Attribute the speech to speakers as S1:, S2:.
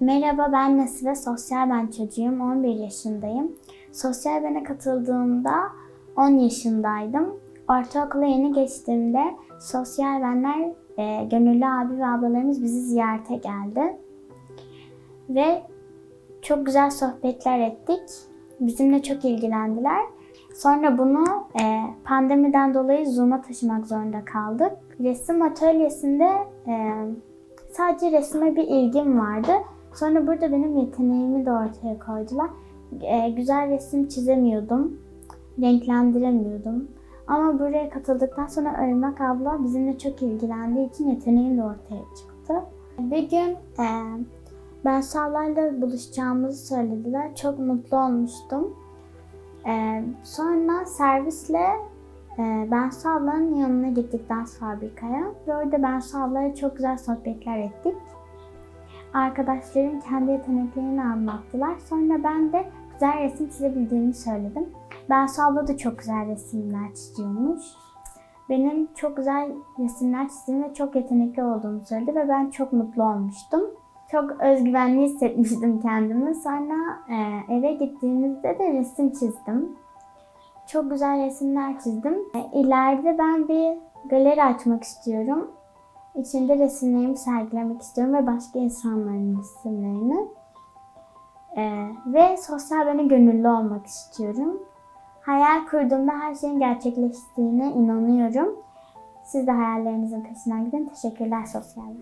S1: Merhaba ben Nesile, sosyal ben çocuğum, 11 yaşındayım. Sosyal bene katıldığımda 10 yaşındaydım. Ortaokula yeni geçtiğimde sosyal benler, e, gönüllü abi ve ablalarımız bizi ziyarete geldi. Ve çok güzel sohbetler ettik. Bizimle çok ilgilendiler. Sonra bunu e, pandemiden dolayı Zoom'a taşımak zorunda kaldık. Resim atölyesinde e, sadece resme bir ilgim vardı. Sonra burada benim yeteneğimi de ortaya koydular. E, güzel resim çizemiyordum, renklendiremiyordum. Ama buraya katıldıktan sonra Irmak abla bizimle çok ilgilendiği için yeteneğim de ortaya çıktı. Bir gün e, ben Savlar'la buluşacağımızı söylediler. Çok mutlu olmuştum. E, sonra servisle e, ben Savlar'ın yanına gittik dans fabrikaya. Ve orada ben Savlar'la çok güzel sohbetler ettik. Arkadaşlarım kendi yeteneklerini anlattılar. Sonra ben de güzel resim çizebildiğimi söyledim. Ben abla da çok güzel resimler çiziyormuş. Benim çok güzel resimler çizdiğimi ve çok yetenekli olduğumu söyledi ve ben çok mutlu olmuştum. Çok özgüvenli hissetmiştim kendimi. Sonra e, eve gittiğimizde de resim çizdim. Çok güzel resimler çizdim. E, ileride ben bir galeri açmak istiyorum. İçinde resimlerimi sergilemek istiyorum ve başka insanların resimlerini. Ee, ve sosyal bene gönüllü olmak istiyorum. Hayal kurduğumda her şeyin gerçekleştiğine inanıyorum. Siz de hayallerinizin peşinden gidin. Teşekkürler sosyal.